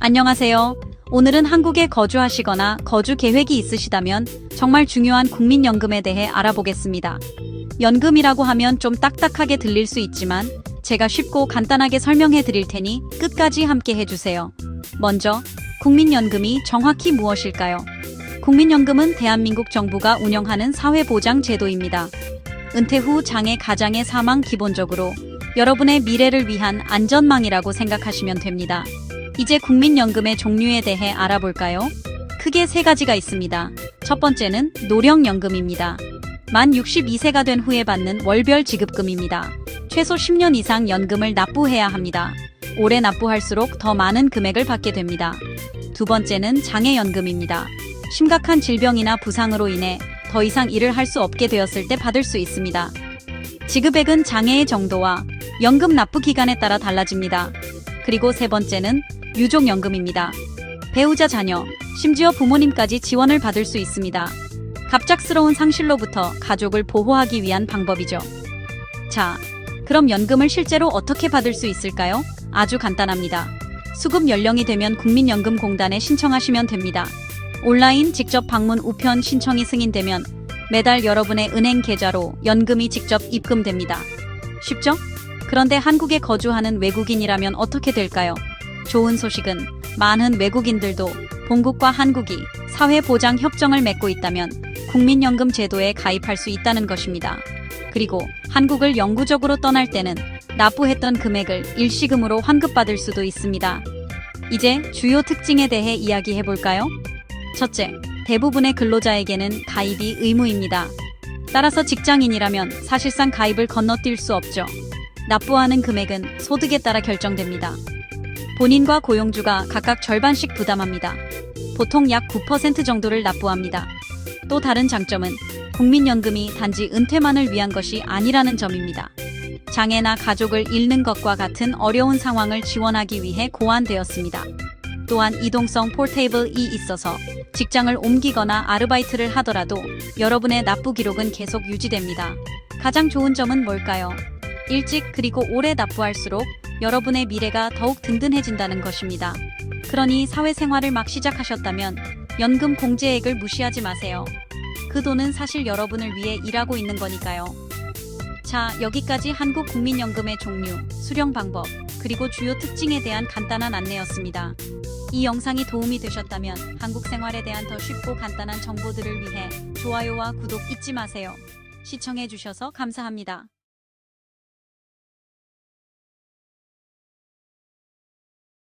안녕하세요. 오늘은 한국에 거주하시거나 거주 계획이 있으시다면 정말 중요한 국민연금에 대해 알아보겠습니다. 연금이라고 하면 좀 딱딱하게 들릴 수 있지만 제가 쉽고 간단하게 설명해 드릴 테니 끝까지 함께 해주세요. 먼저, 국민연금이 정확히 무엇일까요? 국민연금은 대한민국 정부가 운영하는 사회보장 제도입니다. 은퇴 후 장애 가장의 사망 기본적으로 여러분의 미래를 위한 안전망이라고 생각하시면 됩니다. 이제 국민연금의 종류에 대해 알아볼까요? 크게 세 가지가 있습니다. 첫 번째는 노령연금입니다. 만 62세가 된 후에 받는 월별 지급금입니다. 최소 10년 이상 연금을 납부해야 합니다. 오래 납부할수록 더 많은 금액을 받게 됩니다. 두 번째는 장애연금입니다. 심각한 질병이나 부상으로 인해 더 이상 일을 할 수 없게 되었을 때 받을 수 있습니다. 지급액은 장애의 정도와 연금 납부 기간에 따라 달라집니다. 그리고 세 번째는 유족연금입니다. 배우자 자녀, 심지어 부모님까지 지원을 받을 수 있습니다. 갑작스러운 상실로부터 가족을 보호하기 위한 방법이죠. 자, 그럼 연금을 실제로 어떻게 받을 수 있을까요? 아주 간단합니다. 수급 연령이 되면 국민연금공단에 신청하시면 됩니다. 온라인 직접 방문 우편 신청이 승인되면 매달 여러분의 은행 계좌로 연금이 직접 입금됩니다. 쉽죠? 그런데 한국에 거주하는 외국인이라면 어떻게 될까요? 좋은 소식은 많은 외국인들도 본국과 한국이 사회보장 협정을 맺고 있다면 국민연금 제도에 가입할 수 있다는 것입니다. 그리고 한국을 영구적으로 떠날 때는 납부했던 금액을 일시금으로 환급받을 수도 있습니다. 이제 주요 특징에 대해 이야기해 볼까요? 첫째, 대부분의 근로자에게는 가입이 의무입니다. 따라서 직장인이라면 사실상 가입을 건너뛸 수 없죠. 납부하는 금액은 소득에 따라 결정됩니다. 본인과 고용주가 각각 절반씩 부담합니다. 보통 약 9% 정도를 납부합니다. 또 다른 장점은 국민연금이 단지 은퇴만을 위한 것이 아니라는 점입니다. 장애나 가족을 잃는 것과 같은 어려운 상황을 지원하기 위해 고안되었습니다. 또한 이동성 포테이블이 있어서 직장을 옮기거나 아르바이트를 하더라도 여러분의 납부 기록은 계속 유지됩니다. 가장 좋은 점은 뭘까요? 일찍 그리고 오래 납부할수록 여러분의 미래가 더욱 든든해진다는 것입니다. 그러니 사회생활을 막 시작하셨다면 연금 공제액을 무시하지 마세요. 그 돈은 사실 여러분을 위해 일하고 있는 거니까요. 자, 여기까지 한국 국민연금의 종류, 수령 방법, 그리고 주요 특징에 대한 간단한 안내였습니다. 이 영상이 도움이 되셨다면 한국 생활에 대한 더 쉽고 간단한 정보들을 위해 좋아요와 구독 잊지 마세요. 시청해주셔서 감사합니다.